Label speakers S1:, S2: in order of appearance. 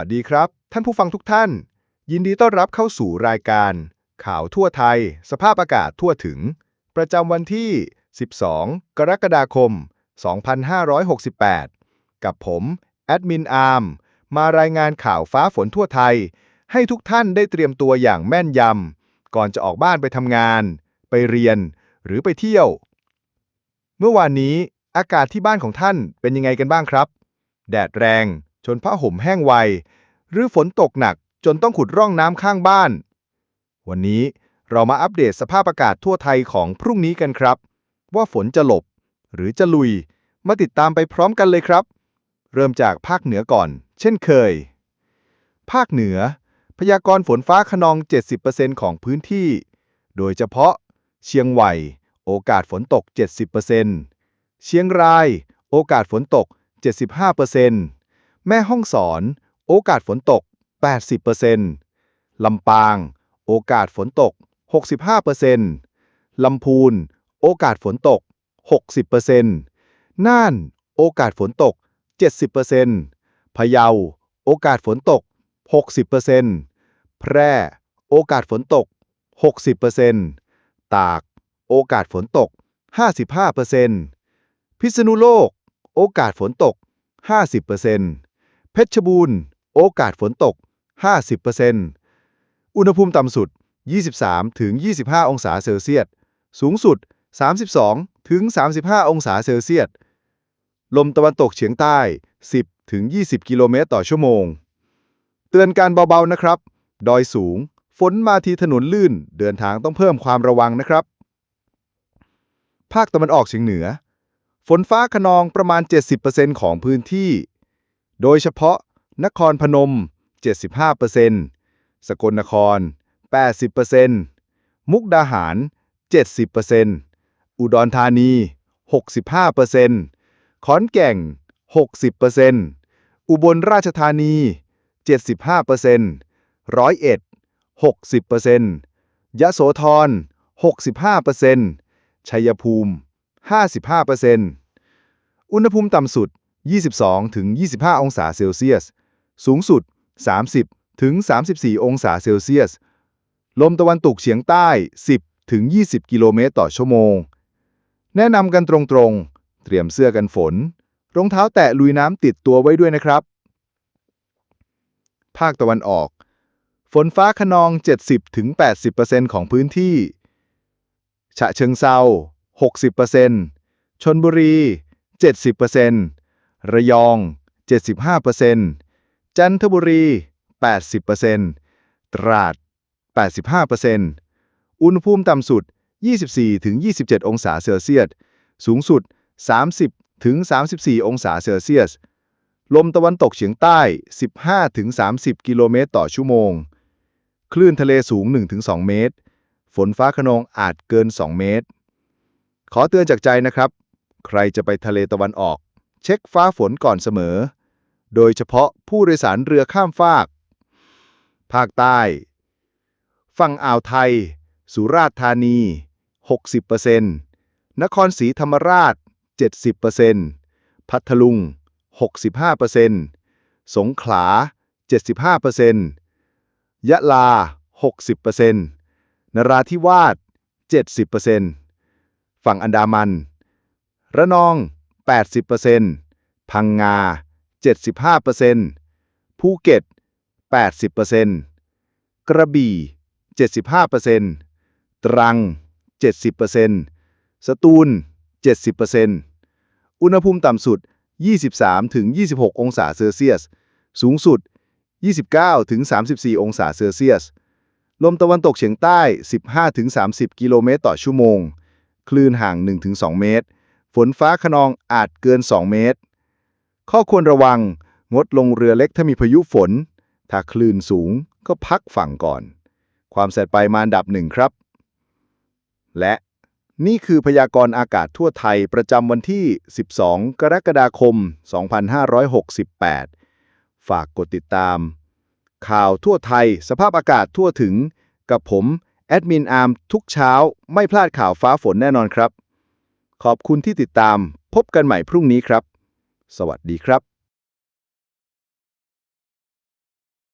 S1: สวัสดีครับ ท่านผู้ฟังทุกท่าน ยินดีต้อนรับเข้าสู่รายการ ข่าวทั่วไทย สภาพอากาศทั่วถึง ประจำวันที่ 12 กรกฎาคม 2568 กับผม แอดมินอาร์มมารายงานข่าวฟ้าฝนทั่วไทย ให้ทุกท่านได้เตรียมตัวอย่างแม่นยำก่อนจะออกบ้านไปทำงาน ไปเรียน หรือไปเที่ยว เมื่อวานนี้อากาศที่บ้านของท่านเป็นยังไงกันบ้างครับ แดดแรง จนผ้าห่มแห้งไว หรือฝนตกหนักจนต้องขุดร่องน้ำข้างบ้าน วันนี้เรามาอัปเดตสภาพอากาศทั่วไทยของพรุ่งนี้กันครับ ว่าฝนจะหลบ หรือจะลุย มาติดตามไปพร้อมกันเลยครับ เริ่มจากภาคเหนือก่อน เช่นเคย ภาคเหนือ พยากรณ์ฝนฟ้าขนอง 70%ของพื้นที่ โดยเฉพาะ เชียงใหม่โอกาสฝนตก 70%เชียงราย โอกาสฝนตก 75% แม่ฮ่องสอน โอกาสฝนตก 80%ลำปาง โอกาสฝนตก 65%ลำพูน โอกาสฝนตก 60%น่าน โอกาสฝนตก 70%พะเยา โอกาสฝนตก 60%แพร่ โอกาสฝนตก 60%ตาก โอกาสฝนตก 55%พิษณุโลก โอกาสฝนตก 50% เพชรบูรณ์ โอกาสฝนตก 50%อุณหภูมิต่ำสุด 23-25 องศาเซลเซียส สูงสุด 32-35 องศาเซลเซียส ลมตะวันตกเฉียงใต้ 10-20 กิโลเมตรต่อชั่วโมง เตือนการเบา ๆ นะครับ ดอยสูง ฝนมาทีถนนลื่น เดินทางต้องเพิ่มความระวังนะครับ ภาคตะวันออกเฉียงเหนือ ฝนฟ้าขนองประมาณ 70%ของพื้นที่ โดยเฉพาะนครพนม 75%สกลนคร 80%มุกดาหาร 70%อุดรธานี 65%ขอนแก่น 60%อุบลราชธานี 75%ร้อยเอ็ด 60%ยะโสธร 65%ชัยภูมิ 55%อุณหภูมิต่ำสุด 22-25 องศาเซลเซียส สูงสุด 30-34 องศาเซลเซียส ลมตะวันตกเฉียงใต้ 10-20 กิโลเมตรต่อชั่วโมง แนะนำกันตรงๆ เตรียมเสื้อกันฝน รองเท้าแตะลุยน้ำติดตัวไว้ด้วยนะครับ ภาคตะวันออก ฝนฟ้าขนอง 70-80%ของพื้นที่ ฉะเชิงเซา60%ชนบุรี 70% ระยอง 75%จันทบุรี 80%ตราด 85%อุณหภูมิต่ำสุด 24-27 องศาเซลเซียส สูงสุด 30-34 องศาเซลเซียส ลมตะวันตกเฉียงใต้ 15-30 กิโลเมตรต่อชั่วโมง คลื่นทะเลสูง 1-2 เมตร ฝนฟ้าขนองอาจเกิน 2 เมตร ขอเตือนจากใจนะครับ ใครจะไปทะเลตะวันออก เช็คฟ้าฝนก่อนเสมอ โดยเฉพาะผู้โดยสารเรือข้ามฟาก ภาคใต้ ฝั่งอ่าวไทย สุราษฎร์ธานี 60%นครศรีธรรมราช 70%พัทลุง 65%สงขลา 75%ยะลา 60%นราธิวาส 70%ฝั่งอันดามัน ระนอง 80%พังงา 75%ภูเก็ต 80%กระบี่ 75%ตรัง 70%สตูล 70%อุณหภูมิต่ำสุด 23-26 องศาเซลเซียส สูงสุด 29-34 องศาเซลเซียส ลมตะวันตกเฉียงใต้ 15-30 กิโลเมตรต่อชั่วโมง คลื่นห่าง 1-2 เมตร ฝนฟ้าขนองอาจเกิน 2 เมตร ข้อควรระวัง งดลงเรือเล็กถ้ามีพายุฝน ถ้าคลื่นสูงก็พักฝั่งก่อน ความแสดไปมาอันดับหนึ่งครับ และนี่คือพยากรณ์อากาศทั่วไทยประจำวันที่ 12 กรกฎาคม 2568 ฝากกดติดตาม ข่าวทั่วไทย สภาพอากาศทั่วถึง กับผม แอดมินอาร์มทุกเช้า ไม่พลาดข่าวฟ้าฝนแน่นอนครับ ขอบคุณที่ติดตาม พบกันใหม่พรุ่งนี้ครับ สวัสดีครับ